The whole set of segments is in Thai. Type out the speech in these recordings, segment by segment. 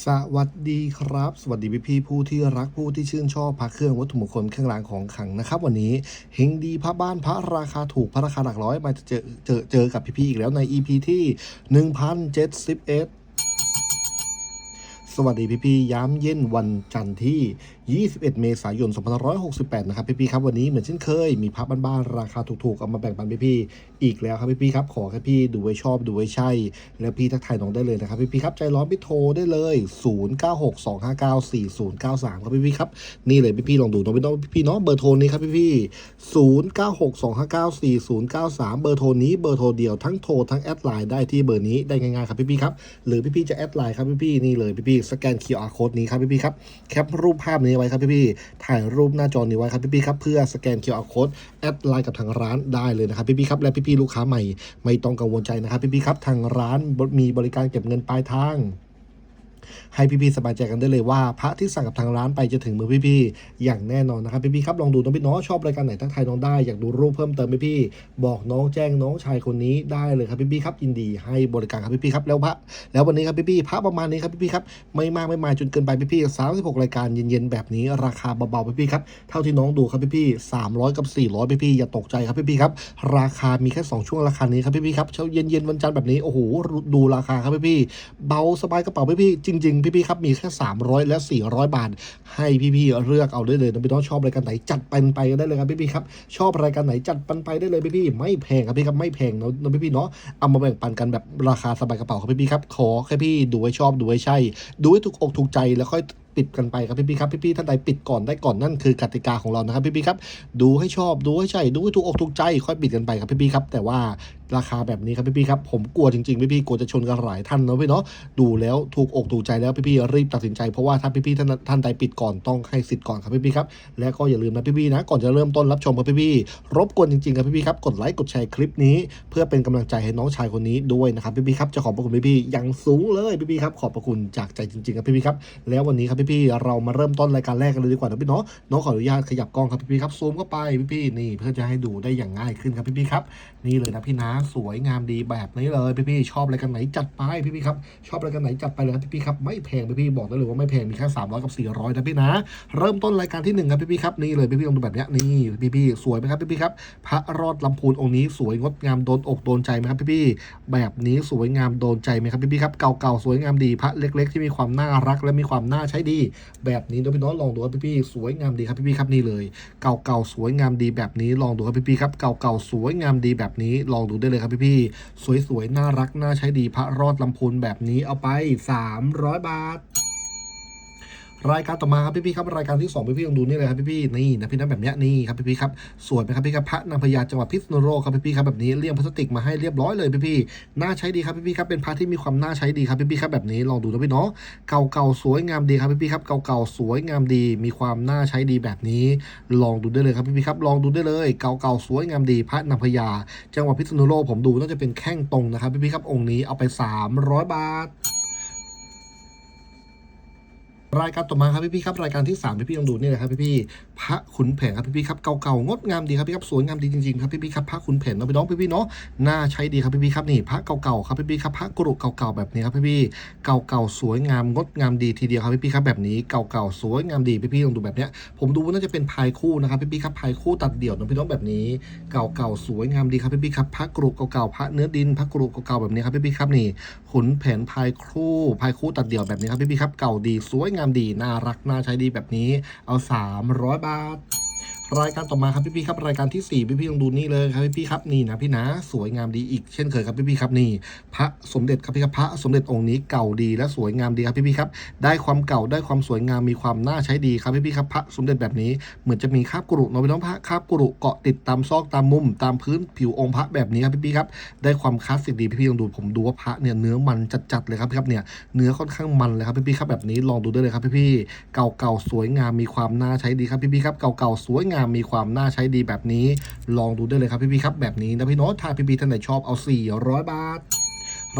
สวัสดีครับ สวัสดีพี่พี่ผู้ที่รักผู้ที่ชื่นชอบพระเครื่องวัตถุมงคลเครื่องรางของขลังนะครับ วันนี้เฮงดีพระบ้านพระราคาถูกพระราคาหลักร้อยมาเจอเจอเจอกับพี่พี่อีกแล้วใน EP ที่ 1071 สวัสดีพี่พี่ย้ำเย็นวันจันทร์ที่21 เมษายน 2568 นะครับพี่ๆครับวันนี้เหมือนเช่นเคย มีพระบ้านๆราคาถูกๆ เอามาแบ่งปันพี่ๆอีกแล้วครับพี่ๆครับขอแค่พี่ดูไว้ชอบดูไว้ใช่ แล้วพี่ทักทายน้องได้เลยนะครับพี่ๆครับใจร้อนพี่โทรได้เลย 0962594093 ครับพี่ๆครับนี่เลยพี่ๆลองดูน้องพี่น้องพี่พี่ๆเนาะเบอร์โทรนี้ครับพี่ๆ0962594093 เบอร์โทรนี้เบอร์โทรเดียวทั้งโทรทั้งแอดไลน์ได้ที่เบอร์นี้ได้ง่ายๆครับพี่ๆครับหรือพี่ๆจะแอดไลน์ครับพี่ๆนี่เลยพี่ๆสแกน QR code นี้ครับพี่ๆครับแคปรูปภาพนี้ไว้ครับพี่พี่ๆถ่ายรูปหน้าจอนี้ไว้ครับพี่พี่ๆครับเพื่อสแกน QR code แอดไลน์กับทางร้านได้เลยนะครับพี่พี่ๆครับและพี่พี่ๆลูกค้าใหม่ไม่ต้องกังวลใจนะครับพี่พี่ๆครับทางร้านมีบริการเก็บเงินปลายทาง ให้พี่ๆสบายใจกันได้เลยว่าพระที่สั่งกับทางร้านไปจะถึงมือพี่ๆอย่างแน่นอนนะครับพี่ๆครับลองดูน้องพี่น้องชอบรายการไหนทักทายน้องได้อยากดูรูปเพิ่มเติมพี่ๆบอกน้องแจ้งน้องชายคนนี้ได้เลยครับพี่ๆครับยินดีให้บริการครับพี่ๆครับแล้วพระแล้ววันนี้ครับพี่ๆพระประมาณนี้ครับพี่ๆครับไม่มากไม่มายจนเกินไปพี่ๆสามสิบหกรายการเย็นๆแบบนี้ราคาเบาๆพี่ๆครับเท่าที่น้องดูครับพี่ๆสามร้อยกับสี่ร้อยพี่ๆอย่าตกใจครับพี่ๆครับราคามีแค่สองช่วงราคานี้ครับพี่ๆครับเช้าเย็นๆวันจันทร์แบบนี้โอ้โหดูราคาครับพี่ๆเบาสบายกระเป๋าพี่ๆจริงพี่ๆครับมีแค่ 300 และ 400 บาท ให้พี่ๆเลือกเอาได้เลยน้องพี่น้องชอบรายการไหนจัดปันไปก็ได้เลยครับพี่ๆครับชอบรายการไหนจัดปันไปได้เลยพี่ๆไม่แพงครับพี่ครับไม่แพงเนาะน้องพี่ๆเนาะเอามาแบ่งปันกันแบบราคาสบายกระเป๋าครับพี่ๆครับขอแค่พี่ดูให้ชอบดูให้ใช่ ดูให้ถูกอกถูกใจแล้วค่อยปิดกันไปครับพี่ๆครับพี่ๆท่านใดปิดก่อนได้ก่อนนั่นคือกติกาของเรานะครับพี่ๆครับ ดูให้ชอบดูให้ใช่ดูให้ถูกอกถูกใจ ค่อยปิดกันไปครับพี่ๆครับ แต่ว่า ราคาแบบนี้ครับพี่ๆครับผมกลัวจริงๆพี่ๆกลัวจะชนกันหลายท่านเนาะพี่เนาะดูแล้วถูกอกถูกใจแล้วพี่ๆรีบตัดสินใจเพราะว่าถ้าพี่ๆท่านท่านใดปิดก่อนต้องให้สิทธิ์ก่อนครับพี่ๆครับและก็อย่าลืมนะพี่ๆนะก่อนจะเริ่มต้นรับชมครับพี่ๆรบกวนจริงๆครับพี่ๆครับกดไลค์กดแชร์คลิปนี้ เพื่อเป็นกำลังใจให้น้องชายคนนี้ด้วยนะครับพี่ๆครับจะขอบพระคุณพี่ๆอย่างสูงเลยพี่ๆครับขอบพระคุณจากใจจริงๆครับพี่ๆครับแล้ววันนี้ครับพี่ๆเรามาเริ่มต้นรายการแรกกันเลยดีกว่านะพี่เนาะน้องขออนุญาตขยับกล้องครับพี่ๆครับซูมเข้าไปพี่ๆนี่เพื่อจะให้ดูได้อย่างง่ายขึ้นครับพี่ๆครับนี่เลยนะพี่นะสวยงามดีแบบนี้เลยพี่ๆชอบรายการไหนจัดไปพี่ๆครับชอบรายการไหนจัดไปเลยครับพี่ๆครับไม่แพงพี่ๆบอกได้เลยว่าไม่แพงมีแค่300กับ400นะพี่นะ เริ่มต้นรายการที่หนึ่งครับพี่ๆครับนี่เลยพี่ๆลองดูแบบนี้นี่พี่ๆสวยไหมครับพี่ๆครับพระรอดลำพูนองค์นี้สวยงดงามโดนอกโดนใจไหมครับพี่ๆแบบนี้สวยงามโดนใจไหมครับพี่ๆครับเก่าๆสวยงามดีพระเล็ก ๆ ที่มีความน่ารักและมีความน่าใช้ดี แบบนี้นะพี่น้องลองดูครับพี่ๆสวยงามดีครับพี่ๆครับนี่เลย เก่าๆสวยงามดีแบบนี้ลองดูครับพี่ๆครับเก่าๆสวยงามดีแบบนี้ลองดูได้เลยครับพี่ๆสวยๆ น่ารัก น่าใช้ดีพระรอดลำพูนแบบนี้เอาไป 300 บาท รายการต่อมาครับพี่ๆครับรายการที่สองพี่ลองดูนี่เลยครับพี่ๆนี่นะพี่นะแบบเนี้ยนี่ครับพี่ๆครับสวยไหมครับพี่ครับพระนางพญาจังหวัดพิษณุโลกครับพี่ๆครับแบบนี้เลี่ยมพลาสติกมาให้เรียบร้อยเลยพี่ๆน่าใช้ดีครับพี่ๆครับเป็นพระที่มีความน่าใช้ดีครับพี่ๆครับแบบนี้ลองดูนะพี่เนาะเก่าๆสวยงามดีครับพี่ๆครับเก่าๆสวยงามดี มีความน่าใช้ดีแบบนี้ ลองดูได้เลยครับพี่ๆครับลองดูได้เลยเก่าๆสวยงามดีพระนางพญาจังหวัดพิษณุโลกผมดูน่าจะเป็นแข้งตรงนะครับพี่ๆครับองค์นี้เอาไป 300 บาท รายการต่อมาครับพี่ๆครับรายการที่3พี่ๆลองดูนี่เลยครับพี่ๆพระขุนแผนครับพี่ๆครับเก่าๆงดงามดีครับพี่ครับสวยงามดีจริงๆครับพี่ๆครับพระขุนแผนเนาะพี่น้องพี่ๆเนาะน่าใช้ดีครับพี่ๆครับนี่พระเก่าๆครับพี่ๆครับพระกรุเก่าๆแบบนี้ครับพี่ๆเก่าๆสวยงามงดงามดีทีเดียวครับพี่ๆครับแบบนี้เก่าๆสวยงามดีพี่ๆลองดูแบบเนี้ยผมดูว่าน่าจะเป็นพายคู่นะครับพี่ๆครับพายคู่ตัดเดี่ยวเนาะพี่น้องแบบนี้เก่าๆสวยงามดีครับพี่ๆครับพระกรุเก่าๆพระเนื้อดินพระกรุเก่าๆแบบนี้ครับพี่ๆครับนี่ ขุนแผนพายคู่พายคู่ตัดเดี่ยวแบบนี้ครับพี่พี่ครับ เก่าดีสวยงามดี น่ารัก น่าใช้ดีแบบนี้ เอา 300 บาท รายการต่อมาครับพี่ๆครับรายการที่ 4 พี่ๆลองดูนี่เลยครับพี่ๆครับนี่นะพี่นะสวยงามดีอีกเช่นเคยครับพี่ๆครับนี่ พระสมเด็จครับพี่ครับพระสมเด็จองค์นี้เก่าดีและสวยงามดีครับพี่ๆครับได้ความเก่าได้ความสวยงามมีความน่าใช้ดีครับพี่ๆครับพระสมเด็จแบบนี้เหมือนจะมีคาบกรุเนาะพี่น้องพระคาบกรุเกาะติดตามซอกตามมุม ตามพื้นผิวองค์พระแบบนี้ครับพี่ๆครับได้ความคลาสสิกดีพี่ๆลองดูผมดูว่าพระเนี่ยเนื้อมันจัดๆเลยครับพี่ครับเนี่ยเนื้อค่อนข้างมันเลยครับพี่ๆครับแบบนี้ลองดูได้เลยครับพี่ๆเก่าๆสวยงามมีความน่าใช้ดีครับพี่ๆครับเก่าๆสวยงามมีความน่าใช้ดีแบบนี้ ลองดูได้เลยครับพี่ๆครับแบบนี้นะพี่โน้ตถ้าพี่ๆท่านไหนชอบเอา 400 บาท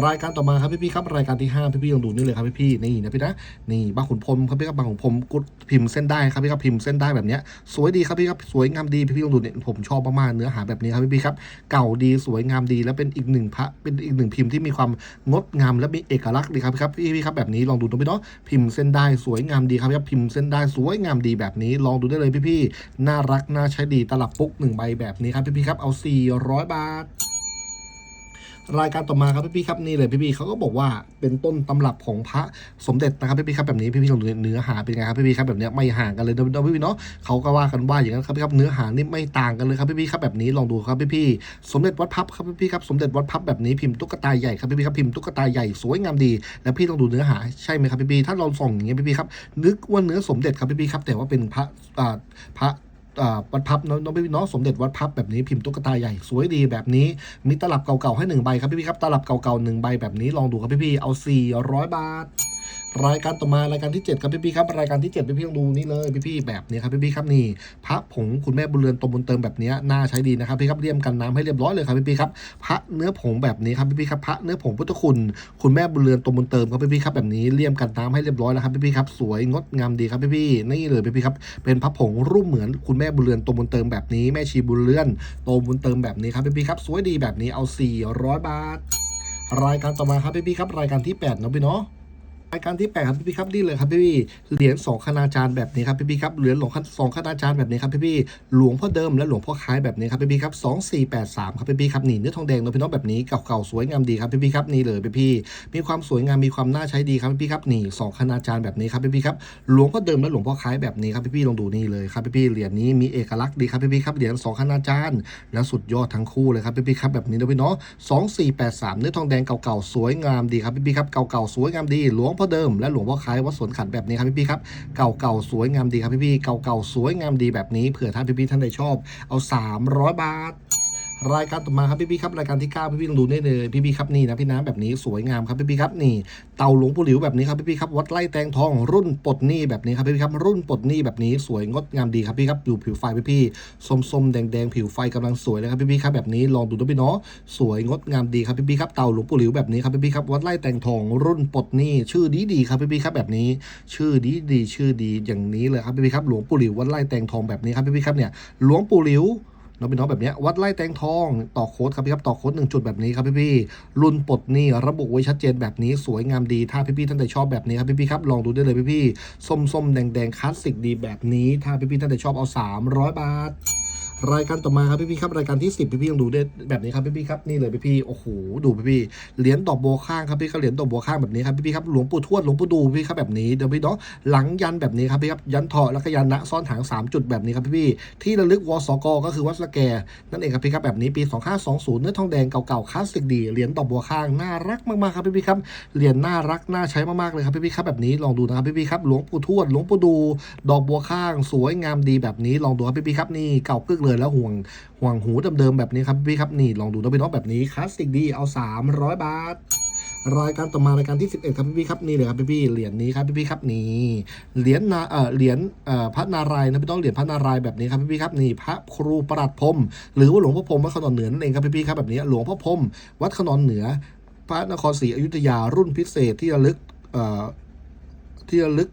รายการต่อมาครับพี่ๆครับรายการที่ห้าพี่ๆลองดูนี่เลยครับพี่ๆนี่นะพี่นะนี่บางขุนพรมครับพี่ครับบางขุนพรมกุดพิมพ์เส้นได้ครับพี่ครับพิมพ์เส้นได้แบบเนี้ยสวยดีครับพี่ครับสวยงามดีพี่ๆลองดูเนี่ยผมชอบมากๆเนื้อหาแบบนี้ครับพี่ๆครับเก่าดีสวยงามดีและเป็นอีกหนึ่งพระเป็นอีกหนึ่งพิมพ์ที่มีความงดงามและมีเอกลักษณ์ดีครับพี่ครับพี่ๆครับแบบนี้ลองดูตรงพี่เนาะพิมพ์เส้นได้สวยงามดีครับพี่ครับพิมพ์เส้นได้สวยงามดีแบบนี้ลองดูได้เลยพี่ๆน่ารักน่าใช้ดีตลับปุ๊กหนึ่งใบแบบนี้ครับพี่ๆครับเอา400 บาท รายการต่อมาครับพี่ๆครับนี่เลยพี่ๆเขาก็บอกว่าเป็นต้นตำรับของพระสมเด็จนะครับพี่ๆครับแบบนี้พี่ๆลองดูเนื้อหาเป็นไงครับพี่ๆครับแบบนี้ไม่ห่างกันเลยนะพี่ๆเนาะเขาก็ว่ากันว่าอย่างนั้นครับพี่ครับเนื้อหานี่ไม่ต่างกันเลยครับพี่ๆครับแบบนี้ลองดูครับพี่ๆสมเด็จวัดพับครับพี่ๆครับสมเด็จวัดพับแบบนี้พิมพ์ตุ๊กตาใหญ่ครับพี่ๆครับพิมพ์ตุ๊กตาใหญ่สวยงามดี แล้วพี่ต้องดูเนื้อหาใช่ไหมครับพี่ๆถ้าเราส่องอย่างเงี้ยพี่ๆครับนึกว่าเนื้อสมเด็จครับพี่ๆครับแต่ว่าเป็นพระอ่าพระ วัดพับน้องน้องพี่น้องสมเด็จวัดพับแบบนี้พิมพ์ตุ๊กตาใหญ่สวยดีแบบนี้ มีตลับเก่าๆให้หนึ่งใบครับพี่พี่ครับตลับเก่าๆหนึ่งใบแบบนี้ลองดูครับพี่พี่เอา400บาท รายการต่อมารายการที่ 7 ครับพี่ๆครับรายการที่ 7 พี่ๆต้องดูนี่เลยพี่ๆแบบนี้ครับพี่ๆครับนี่พระผงคุณแม่บุญเรือนตมบุญเติมแบบนี้น่าใช้ดีนะครับพี่ครับเลี่ยมกันน้ำให้เรียบร้อยเลยครับพี่ๆครับพระเนื้อผงแบบนี้ครับพี่ๆครับพระเนื้อผงพุทธคุณ คุณแม่บุญเรือนตมบุญเติมครับพี่ๆครับแบบนี้เลี่ยมกันน้ำให้เรียบร้อยแล้วครับพี่ๆครับสวยงดงามดีครับพี่ๆนี่เลยพี่ๆครับเป็นพระผงรูปเหมือนคุณแม่บุญเรือนตมบุญเติมแบบนี้แม่ชีบุญเรือนโตบุญเติมแบบนี้ครับพี่ๆครับสวยดีแบบนี้เอา 400 บาท รายการต่อมาครับพี่ๆครับรายการที่8เนาะพี่เนาะ รายการที่แปดครับพี่ๆครับนี่เลยครับพี่ๆเหรียญสองคณาจารย์แบบนี้ครับพี่ๆครับเหรียญหลวงสองคณาจารย์แบบนี้ครับพี่ๆหลวงพ่อเดิมและหลวงพ่อคล้ายแบบนี้ครับพี่ๆครับสองสี่แปดสามครับพี่ๆครับนี่เนื้อทองแดงเนอพี่น้องแบบนี้เก่าๆสวยงามดีครับพี่ๆครับนี่เลยพี่ๆมีความสวยงามมีความน่าใช้ดีครับพี่ๆครับนี่สองคณาจารย์แบบนี้ครับพี่ๆครับหลวงพ่อเดิมและหลวงพ่อคล้ายแบบนี้ครับพี่ๆลองดูนี่เลยครับพี่ๆเหรียญนี้มีเอกลักษณ์ดีครับพี่ๆครับเหรียญสองคณาจารย์และสุดยอดทั้งคู่เลยครับพี่ๆครับแบบนี้นะพี่เนาะสองสี่แปดสามเนื้อทองแดงเก่าๆสวยงามดีครับพี่ๆครับเก่าๆสวยงามดีหลวงพ่อเดิมและหลวงพ่อคล้ายวัดสวนขันแบบนี้ครับพี่ๆครับเก่าๆสวยงามดีครับพี่ๆเก่าๆสวยงามดีแบบนี้เผื่อท่านพี่ๆท่านใดชอบ เอา 300 บาท รายการต่อมาครับพี่ๆครับรายการที่9พี่ๆลองดูได้เลยพี่ๆครับนี่นะพี่น้ำแบบนี้สวยงามครับพี่ๆครับนี่เต่าหลวงปู่หลิวแบบนี้ครับพี่ๆครับวัดไร่แตงทองรุ่นปลดหนี้แบบนี้ครับพี่ๆครับรุ่นปลดหนี้แบบนี้สวยงดงามดีครับพี่ครับอยู่ผิวไฟพี่ๆส้มๆแดงๆผิวไฟกำลังสวยเลยครับพี่ๆครับแบบนี้ลองดูด้วยพี่เนาะสวยงดงามดีครับพี่ๆครับเต่าหลวงปู่หลิวแบบนี้ครับพี่ๆครับวัดไร่แตงทองรุ่นปลดหนี้ชื่อดีดีครับพี่ๆครับแบบนี้ ชื่อดีดีชื่อดีอย่างนี้เลยครับพี่ๆครับหลวงปู่หลิววัดไร่แตงทองแบบนี้ครับพี่ๆครับเนี่ยหลวงปู่หลิว น้องเป็นน้องแบบนี้วัดไล่แตงทองต่อโค้ดครับพี่ครับต่อโค้ดหนึ่งจุดแบบนี้ครับพี่พี่รุ่นปลดหนี่ระบุไว้ชัดเจนแบบนี้สวยงามดี ถ้าพี่พี่ท่านใดชอบแบบนี้ครับพี่พี่ครับลองดูได้เลยพี่พี่ส้มส้มๆแดงแดงๆคลาสสิกดีแบบนี้ ถ้าพี่พี่ท่านใดชอบเอา 300 บาท รายการต่อมาครับพี่พี่ครับรายการที่ 10 พี่พี่ลองดูได้แบบนี้ครับพี่พี่ครับนี่เลยพี่พี่โอ้โหดูพี่พี่เหรียญดอกบัวข้างครับพี่ครับเหรียญดอกบัวข้างแบบนี้ครับพี่พี่ครับหลวงปู่ทวดหลวงปู่ดูพี่ครับแบบนี้เดี๋ยวพี่เนาะหลังยันแบบนี้ครับพี่ครับยันเถาะแล้วก็ยันณซ่อนหางสามจุดแบบนี้ครับพี่พี่ที่ระลึกวสกก็คือวัดสะแกนั่นเองครับพี่ครับแบบนี้ปี 2520 เนื้อทองแดงเก่าๆคลาสสิกดีเหรียญดอกบัวข้างน่ารักมากๆครับพี่พี่ครับเหรียญน่ารักน่าใช้มากๆเลยครับพี่พี่ครับแบบนี้ลองดูนะครับพี่พี่ครับหลวงปู่ทวดหลวงปู่ดู ดอกบัวข้าง สวยงามดีแบบนี้ลองดูครับพี่พี่ครับนี่เก่ากึกเลยแล้วห่วงห่วงหูเดิมๆแบบนี้ครับพี่ครับนี่ลองดูนะพี่น้องแบบนี้คลาสสิกดีเอา 300 บาทรายการต่อมารายการที่ 11ครับพี่ครับนี่เลยครับพี่เหรียญนี้ครับพี่ครับนี่เหรียญนาเอ่อเหรียญเอ่อพระนารายณ์นะพี่น้องเหรียญพระนารายณ์แบบนี้ครับพี่ครับนี่พระครูประหลัดพรมหรือว่าหลวงพ่อพรมวัดขนอนเหนือนั่นเองครับพี่ครับแบบนี้หลวงพ่อพรมวัดขนอนเหนือ พระนครศรีอยุธยารุ่นพิเศษที่ระลึกเอ่อที่ระลึก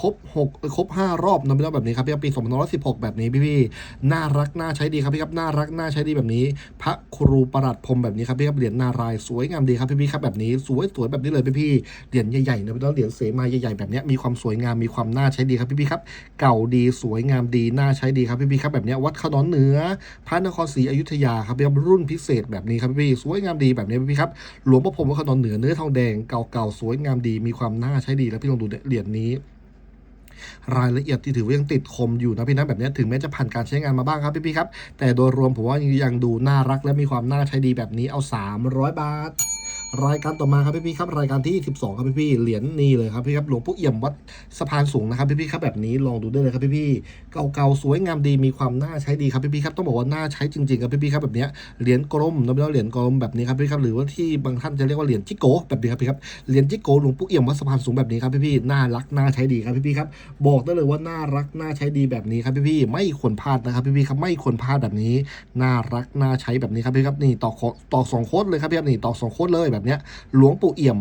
ครบหกครบห้ารอบนะพี่น้องแบบนี้ครับพี่ครับปีสองพันร้อยสิบหกแบบนี้พี่พี่ๆน่ารักน่าใช้ดีครับพี่ครับน่ารักน่าใช้ดีแบบนี้ พระครูประหลัดพรมแบบนี้ครับพี่ครับเหรียญนารายสวยงามดีครับพี่พี่ๆครับแบบนี้สวยสวยแบบนี้เลยพี่พี่ๆเหรียญใหญ่ๆนะพี่น้องเหรียญเสมาใหญ่ๆแบบนี้มีความสวยงามมีความน่าใช้ดีครับพี่พี่ๆครับ เก่าดีสวยงามดีน่าใช้ดีครับพี่พี่ๆครับแบบนี้วัดขนอนเหนือ พระนครศรีอยุธยาครับพี่ครับรุ่นพิเศษแบบนี้ครับพี่พี่ๆสวยงามดีแบบนี้พี่ๆครับหลวงพ่อพรหมวัดขนอนเหนือเนื้อทองแดงเก่าๆสวยงามดีมีความน่าใช้ดีแล้วพี่ลองดูเหรียญนี้ รายละเอียดที่ถือว่ายังติดคมอยู่นะพี่นะแบบนี้ถึงแม้จะผ่านการใช้งานมาบ้างครับพี่ๆครับแต่โดยรวมผมว่ายังดูน่ารักและมีความน่าใช้ดีแบบนี้เอา 300 บาท รายการต่อมาครับพี่ๆครับรายการที่ 12 ครับพี่ๆเหรียญนี่เลยครับพี่ครับหลวงปู่เอี่ยมวัดสะพานสูงนะครับพี่ๆครับแบบนี้ลองดูได้เลยครับพี่ๆเก่าๆสวยงามดีมีความน่าใช้ดีครับพี่ๆครับต้องบอกว่าน่าใช้จริงๆครับพี่ๆครับแบบนี้เหรียญกลมเราไม่ต้องเหรียญกลมแบบนี้ครับพี่ครับหรือว่าที่บางท่านจะเรียกว่าเหรียญจิโกแบบนี้ครับพี่ครับเหรียญจิโกหลวงปู่เอี่ยมวัดสะพานสูงแบบนี้ครับพี่ๆน่ารักน่าใช้ดีครับพี่ๆครับบอกได้เลยว่าน่ารักน่าใช้ดีแบบนี้ครับพี่ๆไม่ควรพลาดนะครับพี่ๆครับไม่ควรพลาดแบบนี้ น่ารักน่าใช้แบบนี้ครับพี่ครับนี่ต่อต่อสองโค้ดเลยครับพี่ครับนี่ต่อสองโค้ดเลยแบบเนี้ยหลวงปู่เอี่ยม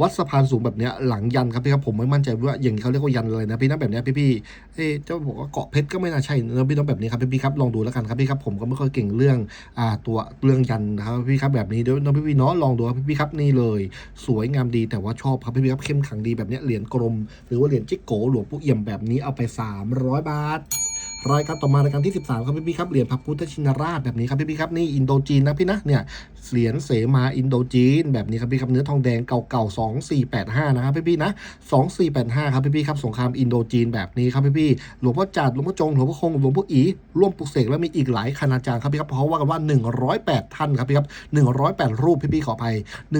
วัดสะพานสูงแบบเนี้ยหลังยันครับพี่ครับผมไม่มั่นใจว่าอย่างเขาเรียกว่ายันอะไรนะพี่นะแบบเนี้ยพี่พี่เอ๊เจ้าบอกว่าเกาะเพชรก็ไม่น่าใช่นะพี่ต้องแบบนี้ครับพี่พี่ครับลองดูแล้วกันครับพี่ครับผมก็ไม่ค่อยเก่งเรื่องอ่าตัวเรื่องยันนะครับพี่ครับแบบนี้เดี๋ยวน้องพี่พี่เนาะลองดูครับพี่พี่ครับนี่เลย สวยงามดีแต่ว่าชอบครับพี่พี่ครับเข้มขังดีแบบเนี้ยเหรียญกลม หรือว่าเหรียญจิกโกหลวงปู่เอี่ยมแบบนี้เอาไป 300 บาทรายการต่อมารายการที่ 13 ครับพี่พี่ครับเหรียญพระพุทธชินราชแบบนี้ครับพี่พี่ครับนี่อินโดจีนนะพี่นะเนี่ย เหรียญเสมาอินโดจีน แบบนี้ครับพี่ครับเนื้อทองแดงเก่าๆ2485 นะครับพี่พี่นะ 2485 ครับพี่พี่ครับสงครามอินโดจีนแบบนี้ครับพี่พี่หลวงพ่อจัดหลวงพ่อจงหลวงพ่อคงหลวงพ่ออีร่วมปลุกเสกแล้วมีอีกหลายคณาจารย์ครับพี่ครับเพราะว่ากันว่า 108 ท่านครับพี่ครับ108 รูปพี่พี่ขออภัย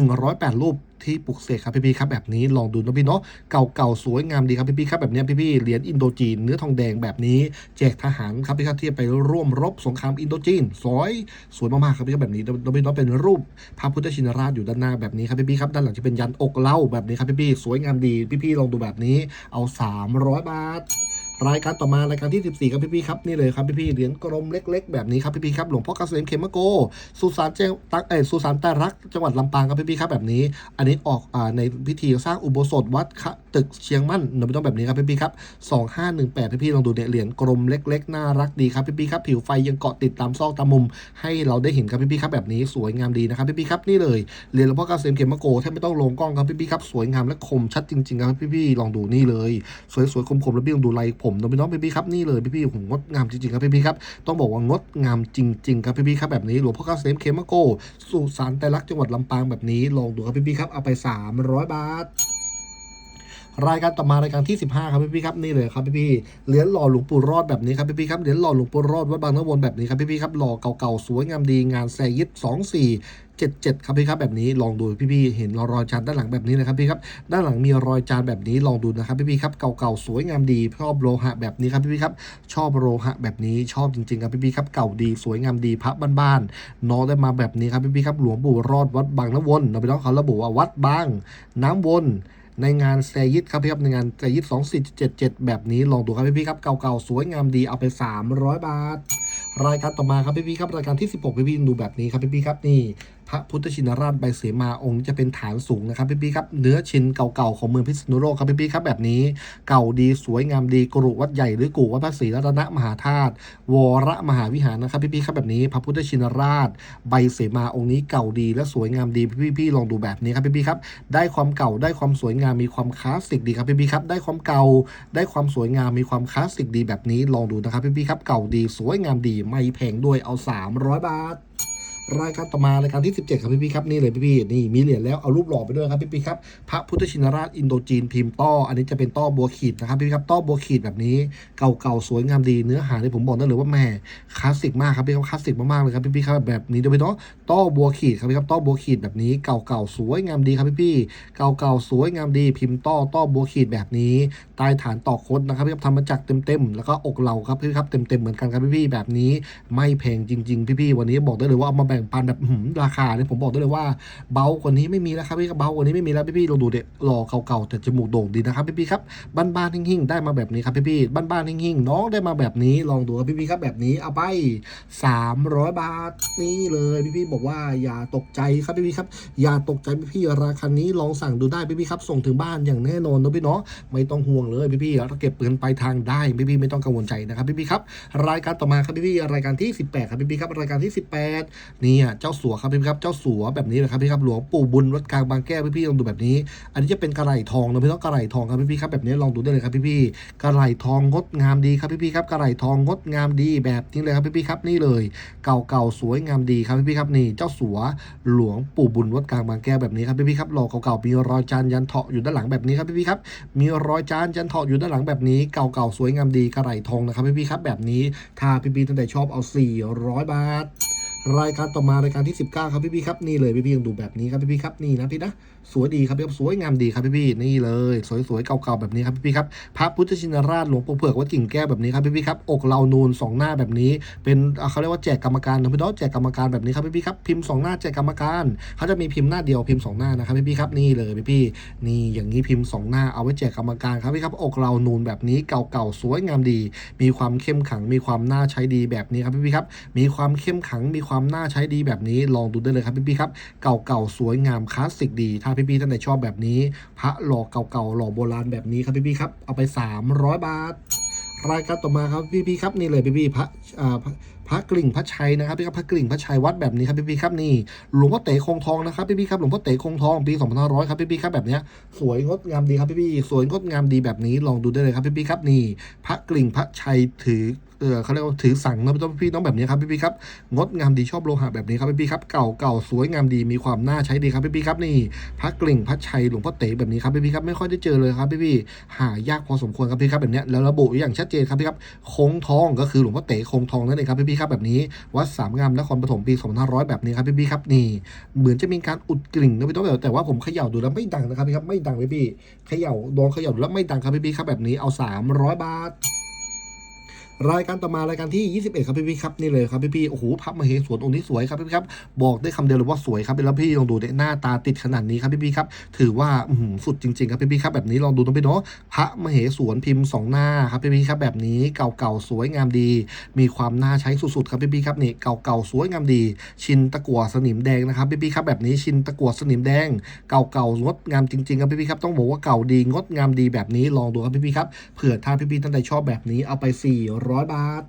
108 รูปที่ปลุกเสกครับพี่ๆครับแบบนี้ลองดูนะพี่เนาะเก่าๆสวยงามดีครับพี่ๆครับแบบนี้ยพี่เหรียญอินโดจีน เนื้อทองแดงแบบนี้ แจกทหารครับพี่ครับที่ไปร่วมรบสงครามอินโดจีน สวยสวยมากๆครับพี่ครับแบบนี้แล้วพี่เนาะเป็นรูปพระพุทธชินราชอยู่ด้านหน้าแบบนี้ครับพี่ๆครับด้านหลังจะเป็นยันอกเล่าแบบนี้ครับพี่ๆสวยงามดีพี่ๆลองดูแบบนี้เอา 300 บาท รายการต่อมารายการที่ 14 ครับพี่ๆครับนี่เลยครับพี่ๆเหรียญกลมเล็ก ๆ แบบนี้ครับพี่ๆครับหลวงพ่อเกษมเขมโกสุสานเจตักเอสุสานตารักจังหวัดลำปางครับพี่ๆครับแบบนี้ อันนี้ออกอ่าในพิธีสร้างอุโบสถวัดคะตึกเชียงมั่นเนอะไม่ต้องแบบนี้ครับพี่ๆครับ2518พี่ๆลองดูเนี่ยเหรียญกลมเล็ก ๆ น่ารักดีครับพี่ๆครับผิวไฟยังเกาะติดตามซอกตามมุม ให้เราได้เห็นครับพี่ๆครับแบบนี้สวยงามดีนะครับพี่ๆครับนี่เลยเหรียญหลวงพ่อเกษมเขมโกแทบไม่ต้องลงกล้องครับพี่ๆครับสวยงามและคมชัดจริงๆครับพี่ๆลองดูนี่เลย สวยๆคมๆแล้วพี่ลองดูลายผผมน้องพี่น้องพี่ๆครับนี่เลยพี่ๆผมงดงามจริงๆครับพี่ๆครับต้องบอกว่างดงามจริงๆครับพี่ๆครับแบบนี้หลวงพ่อเกษมเคมโกสุสานแต่ลักษ์จังหวัดลำปางแบบนี้ลองดูครับพี่ๆครับเอาไป 300 บาท รายการต่อมารายการที่ 15 ครับพี่ๆครับนี่เลยครับพี่ๆเหรียญหล่อหลวงปู่รอดแบบนี้ครับพี่ๆครับเหรียญหล่อหลวงปู่รอดวัดบางน้ำวนแบบนี้ครับพี่ๆครับหล่อเก่าๆสวยงามดีงานแซยิด24 77ครับพี่ครับแบบนี้ลองดูพี่ๆเห็นรอยจานด้านหลังแบบนี้นะครับพี่ครับด้านหลังมีรอยจานแบบนี้ลองดูนะครับพี่ๆครับเก่าๆสวยงามดีชอบโลหะแบบนี้ครับพี่ๆครับชอบโลหะแบบนี้ชอบจริงๆครับพี่ๆครับเก่าดีสวยงามดีพระบ้านๆน้องได้มาแบบนี้ครับพี่ๆครับหลวงปู่รอดวัดบางน้ำวนเราไปน้องเขาระบุว่าวัดบางน้ำวน ในงานแซยิตครับพี่ครับในงานแซยิด2477แบบนี้ลองดูครับพี่พี่ครับเก่าๆสวยงามดีเอาไป300บาท รายการต่อมาครับพี่พี่ครับรายการที่16พี่พี่ดูแบบนี้ครับพี่พี่ครับนี่ พระพุทธชินราชใบเสมาองค์จะเป็นฐานสูงนะครับพี่ๆครับเนื้อชิ้นเก่าๆของเมืองพิษณุโลกครับพี่ๆครับแบบนี้เก่าดีสวยงามดีกรุวัดใหญ่หรือกูวัดพระศรีรัตนมหาธาตุวรมหาวิหารนะครับพี่ๆครับแบบนี้ พระพุทธชินราช ใบเสมาองค์นี้เก่าดีและสวยงามดีพี่ๆลองดูแบบนี้ครับพี่ๆครับได้ความเก่าได้ความสวยงามมีความคลาสสิกดีครับพี่ๆครับได้ความเก่าได้ความสวยงามมีความคลาสสิกดีแบบนี้ลองดูนะครับพี่ๆครับเก่าดีสวยงามดีไม่แพงด้วยเอา 300 บาท รายการต่อมารายการที่ 17 ครับพี่ๆครับนี่เลยพี่ๆนี่มีเหรียญแล้วเอารูปหล่อไปด้วยครับพี่ๆครับพระพุทธชินราชอินโดจีนพิมพ์ต้ออันนี้จะเป็นต้อบัวขีดนะครับพี่ครับต้อบัวขีดแบบนี้เก่าๆสวยงามดีเนื้อหาที่ผมบอกได้เลยว่าแหม่คลาสสิกมากครับพี่ครับคลาสสิกมากๆเลยครับพี่ๆครับแบบนี้เดี๋ยวไปเนาะต้อบัวขีดครับพี่ครับต้อบัวขีดแบบนี้เก่าๆสวยงามดีครับพี่ๆเก่าๆสวยงามดีพิมพ์ต้อต้อบัวขีดแบบนี้ใต้ฐานต่อคดนะครับพี่ครับทำมาจากเต็มๆแล้วก็อกเหล่าครับพี่ครับเต็มๆเหมือนกันครับพี่ๆแบบนี้ไม่แพงจริง ๆ พี่ๆวันนี้บอกได้เลยว่าเอามาแบ่งปันแบบราคาเนี่ยผมบอกได้เลยว่าเบา กว่านี้ไม่มีแล้วครับพี่ครับเบากว่านี้ไม่มีแล้วพี่ๆลองดูเด็กหล่อเก่าๆแต่จมูกโด่งดีนะครับพี่ๆครับบ้านๆหิ่งๆได้มาแบบนี้ครับพี่ๆบ้านๆหิ่งๆน้องได้มาแบบนี้ลองดูครับพี่ๆครับแบบนี้เอาไป 300 บาทนี่เลยพี่ๆบอกว่าอย่าตกใจครับพี่ๆครับอย่าตกใจพี่ๆราคานี้ลองสั่งดูได้พี่ๆครับส่งถึงบ้านอย่างแน่นอนนะพี่เนาะไม่ต้องห่วงเลยพี่ๆเราเก็บเงินไปทางได้พี่ๆไม่ต้องกังวลใจนะครับพี่ๆครับรายการต่อมาครับพี่ๆรายการที่ 18 ครับพี่ๆครับรายการที่ 18นี่ยเจ้าสัวครับพี่ครับเจ้าสัวแบบนี้เลยครับพี่ครับหลวงปู่บุญวัดกลางบางแก้วพี่ๆลองดูแบบนี้ อันนี้จะเป็นกระไหลทองนะพี่ต้องกระไหลทองครับพี่ๆครับแบบนี้ลองดูได้เลยครับพี่ๆกระไหลทองงดงามดีครับพี่ๆครับกระไหลทองงดงามดีแบบนี้เลยครับพี่ๆครับนี่เลย เก่าๆสวยงามดีครับพี่ๆครับนี่เจ้าสัวหลวงปู่บุญวัดกลางบางแก้วแบบนี้ครับพี่ๆครับหล่อเก่าๆมีรอยจานยันเถาะอยู่ด้านหลังแบบนี้ครับพี่ๆครับมีรอยจานยันเถาะอยู่ด้านหลังแบบนี้ เก่าๆสวยงามดีกระไหลทองนะครับพี่ๆครับแบบนี้ถ้าพี่ๆท่านใดชอบเอา 400 บาท รายการต่อมารายการที่ 19 ครับพี่พี่ครับนี่เลยพี่พี่ยังดูแบบนี้ครับพี่พี่ครับนี่นะพี่นะ สวยดีครับพี่ครับสวยงามดีครับพี่พี่ๆนี่เลย สวยๆเก่าๆแบบนี้ครับพี่พี่ๆครับพระพุทธชินราชหลวงปู่เผือกวัดกิ่งแก้วแบบนี้ครับพี่พี่ๆครับอกเรานูนสองหน้าแบบนี้ เป็นเขาเรียกว่าแจกกรรมการนะพี่น้องแจกกรรมการแบบนี้ครับพี่พี่ๆครับพิมพ์สองหน้าแจกกรรมการเขาจะมีพิมพ์หน้าเดียวพิมพ์สองหน้านะครับพี่พี่ๆครับนี่เลยพี่พี่ๆนี่อย่างนี้พิมพ์สองหน้าเอาไว้แจกกรรมการครับพี่ครับอกเรานูนแบบนี้เก่าๆสวยงามดี มีความเข้มขังมีความน่าใช้ดีแบบนี้ครับพี่พี่ๆครับมีความเข้มขังมีความน่าใช้ดีแบบนี้ลองดูได้เลยครับพี่พี่ๆครับเก่าๆสวยงามคลาสสิกดีถ้าพี่พี่ๆท่านไหนชอบแบบนี้ พระหล่อเก่าๆหล่อโบราณแบบนี้ครับพี่พี่ๆครับเอาไป 300 บาท รายการต่อมาครับพี่พี่ๆครับนี่เลยพี่พี่ๆพระอ่าพระพระกลิ่งพระชัยนะครับพี่ครับพระกลิ่งพระชัยวัดแบบนี้ครับพี่พี่ๆครับนี่หลวงพ่อเต๋คงทองนะครับพี่พี่ๆครับหลวงพ่อเต๋คงทองปี2500ครับพี่พี่ๆครับแบบนี้สวยงดงามดีครับพี่พี่ๆสวยงดงามดีแบบนี้ลองดูได้เลยครับพี่พี่ๆครับนี่ พระกลิ่งพระชัยถือ เออเขาเรียกว่าถือสั่งนะพี่ต้องพี่น้องแบบนี้ครับพี่พี่ครับงดงามดีชอบโลหะแบบนี้ครับพี่พี่ครับเก่าเก่าสวยงามดีมีความน่าใช้ดีครับพี่พี่ครับนี่พระกลิ่งพระชัยหลวงพ่อเต๋แบบนี้ครับพี่พี่ครับไม่ค่อยได้เจอเลยครับพี่พี่หายากพอสมควรครับพี่ครับแบบเนี้ยแล้วระบุอย่างชัดเจนครับพี่ครับโค้งทองก็คือหลวงพ่อเต๋โค้งทองนั่นเองครับพี่พี่ครับแบบนี้วัดสามงามนครปฐมปี 2500 แบบนี้ครับพี่พี่ครับนี่ เหมือนจะมีการอุดกลิ่งนะพี่ต้องแบบแต่ว่าผมเขย่าดูแล้วไม่ดังนะครับพี่ครับไม่ดังพี่พี่เขย่าโดนเขย่าดูแล้วไม่ดังครับพี่พี่ครับแบบนี้เอา 300 บาท รายการต่อมารายการที่ 21 ครับพี่พี่ครับนี่เลยครับพี่พี่โอ้โหพระมเหสวนองค์นี้สวยครับพี่พี่ครับบอกได้คำเดียวเลยว่าสวยครับแล้วพี่ลองดูเนี่ยหน้าตาติดขนาดนี้ครับพี่พี่ครับถือว่าสุดจริงๆครับพี่พี่ครับแบบนี้ลองดูนะพี่เนาะพระมเหสวนพิมพ์สองหน้าครับพี่พี่ครับแบบนี้เก่าๆสวยงามดี มีความน่าใช้สุดๆครับพี่พี่ครับนี่เก่าๆสวยงามดี ชินตะกั่วสนิมแดงนะครับพี่พี่ครับแบบนี้ชินตะกั่วสนิมแดง เก่าๆงดงามจริงๆครับพี่พี่ครับต้องบอกว่าเก่าดีงดงามดีแบบนี้ลองดูครับพี่พี่ครับเผื่อถ้าพี่พี่ท่านใดชอบแบบนี้เอาไป400 บาท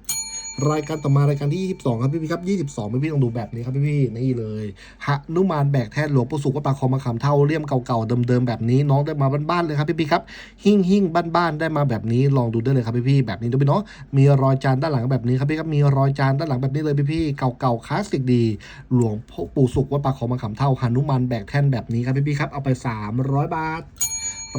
รายการต่อมารายการที่ 22 ครับพี่พี่ครับ22พี่พี่ต้องดูแบบนี้ครับพี่พี่นี่เลยหนุมานแบกแทนหลวงปู่สุขวัดปากคลองมะขามเท่าเลี่ยมเก่าๆเดิมๆแบบนี้น้องได้มาบ้านๆเลยครับพี่พี่ครับหิ่งหิ่งบ้านๆได้มาแบบนี้ลองดูได้เลยครับพี่พี่แบบนี้ดูพี่เนาะมีรอยจานด้านหลังแบบนี้ครับพี่ครับมีรอยจานด้านหลังแบบนี้เลยพี่พี่เก่าๆคลาสสิกดีหลวงปู่สุขวัดปากคลองมะขามเท่าหนุมานแบกแท่นแบบนี้ครับพี่พี่ครับเอาไป 300 บาท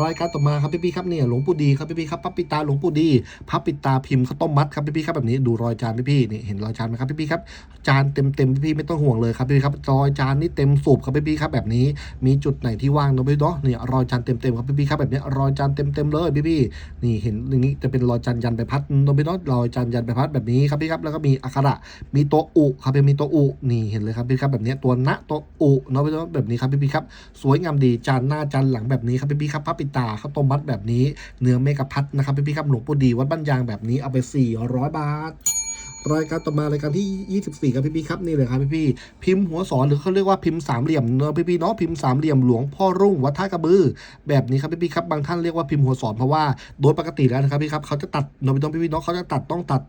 รายการต่อมาครับพี่พี่ครับเนี่ยหลวงปู่ดีครับพี่พี่ครับพระปิตาหลวงปู่ดีพระปิตาพิมพ์ข้าวต้มมัดครับพี่พี่ครับแบบนี้ดูรอยจานพี่พี่นี่เห็นรอยจานไหมครับพี่พี่ครับจานเต็มเต็มพี่พี่ไม่ต้องห่วงเลยครับพี่พี่ครับรอยจานนี่เต็มสูบครับพี่พี่ครับแบบนี้ มีจุดไหนที่ว่างเนาะพี่เนาะเนี่ยรอยจานเต็มเต็มครับพี่พี่ครับแบบนี้รอยจานเต็มเต็มเลยพี่พี่นี่เห็นอย่างนี้จะเป็นรอยจานยันใบพัดเนาะพี่เนาะรอยจานยันใบพัดแบบนี้ครับพี่ครับแล้วก็มีอักขระมีตัวอุครับเป็นมีตัวอุนี่เห็นเลยครับพี่ครับแบบนี้ตัวณตัวอุเนาะพี่เนาะแบบนี้ครับพี่พี่ครับสวยงามดีจานหน้าจานหลังแบบนี้ครับพี่พี่ครับพรปิตาข้าวต้มมัดแบบนี้ เนื้อเมกะพัดนะครับพี่พี่ครับหลวงปู่ดีวัดบ้านยางแบบนี้เอาไป 400 บาทรายการต่อมารายการที่ 24 ครับพี่พี่ครับนี่เลยครับพี่พี่พิมพ์หัวสอนหรือเขาเรียกว่าพิมพ์สามเหลี่ยมเนอะพี่พี่เนาะพิมพ์สามเหลี่ยมหลวงพ่อรุ่งวัดท่ากระบือ แบบนี้ครับพี่พี่ครับบางท่านเรียกว่าพิมพ์หัวสอนเพราะว่าโดยปกติแล้วนะครับพี่ครับเขาจะตัดเนาะพี่ต้องพี่พี่เนาะเขาจะตัดต้องตัด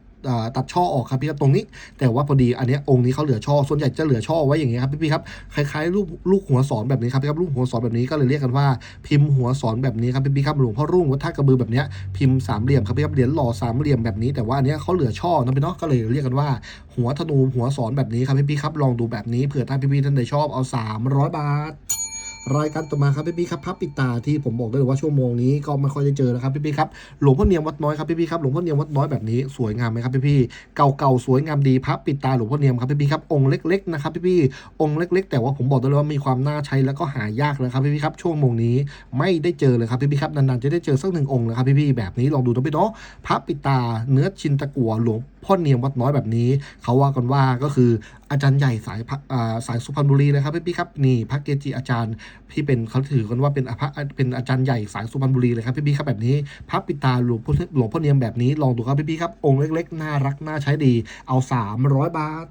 ตัดช่อออกครับพี่ครับตรงนี้ แต่ว่าพอดีอันนี้องค์นี้เขาเหลือช่อส่วนใหญ่จะเหลือช่อไว้อย่างเงี้ยครับพี่พี่ครับคล้ายๆลูกลูกหัวสอนแบบนี้ครับพี่ครับลูกหัวสอนแบบนี้ก็เลยเรียกกันว่าพิมพ์หัวสอนแบบนี้ครับพี่พี่ครับหลวงพ่อรุ่งวัดท่ากระบือแบบเนี้ยพิมพ์สามเหลี่ยมครับพี่ครับเหรียญหล่อสามเหลี่ยมแบบนี้แต่ว่าอันนี้เขาเหลือช่อนะพี่เนาะก็เลยเรียกกันว่า หัวธนูหัวสอนแบบนี้ครับพี่พี่ครับลองดูแบบนี้เผื่อถ้าพี่พี่ๆท่านใดชอบเอา 300 บาท รายการต่อมาครับพี่พี่ครับพระปิตาที่ผมบอกได้เลยว่าชั่วโมงนี้ก็ไม่ค่อยจะเจอนะครับพี่พี่ครับหลวงพ่อเนียมวัดน้อยครับพี่พี่ครับหลวงพ่อเนียมวัดน้อยแบบนี้สวยงามไหมครับพี่พี่เก่าๆสวยงามดีพระปิตาหลวงพ่อเนียมครับพี่พี่ครับองค์เล็กๆนะครับพี่พี่องค์เล็ก ๆ แต่ว่าผมบอกได้เลยว่ามีความน่าใช้แล้วก็หายากเลยครับพี่พี่ครับช่วงโมงนี้ไม่ได้เจอเลยครับพี่พี่ครับนานๆจะได้เจอสักหนึ่งองค์นะครับพี่พี่แบบนี้ลองดูนะพี่เนาะพระปิตาเนื้อชินตะกัวหลวงพ่อเนียมวัดน้อยแบบนี้ เขาว่ากันว่าก็คืออาจารย์ใหญ่สายพระอ่าสายสุพรรณบุรีนะครับพี่พี่ครับนี่พระเกจิอาจารย์ที่เป็นเขาถือกันว่าเป็นพระเป็นอาจารย์ใหญ่สายสุพรรณบุรีเลยครับพี่พี่ครับแบบนี้พระปิตาหลวงพ่อหลวงพ่อเนียมแบบนี้ลองดูครับพี่พี่ครับองค์เล็กๆน่ารักน่าใช้ดีเอา 300 บาท